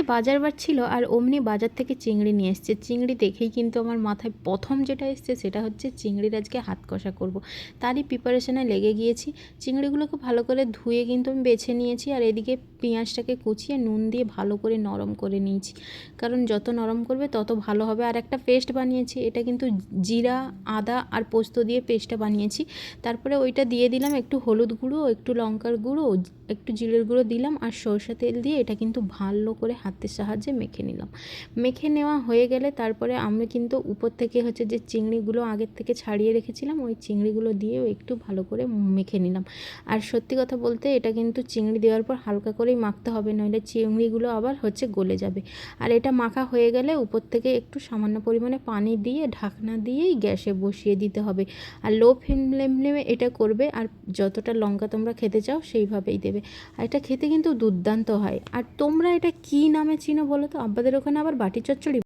আজকে বাজার বার ছিল আর অমনি বাজার থেকে চিংড়ি নিয়ে এসছে। চিংড়ি দেখেই কিন্তু আমার মাথায় প্রথম যেটা এসছে সেটা হচ্ছে চিংড়ির আজকে হাত কষা করব। তারই প্রিপারেশনে লেগে গিয়েছি। চিংড়িগুলোকে ভালো করে ধুয়ে কিন্তু আমি বেছে নিয়েছি আর এদিকে পেঁয়াজটাকে কুচিয়ে নুন দিয়ে ভালো করে নরম করে নিয়েছি। কারণ যত নরম করবে তত ভালো হবে। আর একটা পেস্ট বানিয়েছি, এটা কিন্তু জিরা, আদা আর পোস্ত দিয়ে পেস্টটা বানিয়েছি। তারপরে ওইটা দিয়ে দিলাম একটু হলুদ গুঁড়ো, একটু লঙ্কার গুঁড়ো, একটু জিরের গুঁড়ো দিলাম আর সরষা তেল দিয়ে এটা কিন্তু ভালো করে হাতের সাহায্যে মেখে নিলাম। মেখে নেওয়া হয়ে গেলে তারপরে আমি কিন্তু উপর থেকে হচ্ছে যে চিংড়িগুলো আগের থেকে ছাড়িয়ে রেখেছিলাম, ওই চিংড়িগুলো দিয়েও একটু ভালো করে মেখে নিলাম। আর সত্যি কথা বলতে এটা কিন্তু চিংড়ি দেওয়ার পর হালকা করেই মাখতে হবে, নইলে চিংড়িগুলো আবার হচ্ছে গলে যাবে। আর এটা মাখা হয়ে গেলে উপর থেকে একটু সামান্য পরিমাণে পানি দিয়ে ঢাকনা দিয়েই গ্যাসে বসিয়ে দিতে হবে। আর লো ফ্লেমে এটা করবে আর যতটা লঙ্কা তোমরা খেতে চাও সেইভাবেই দেবে। আর এটা খেতে কিন্তু দুর্দান্ত হয়। আর তোমরা এটা কী নামে চিনো বলো তো? আব্বাদের ওখানে আবার বাটি চচ্চড়ি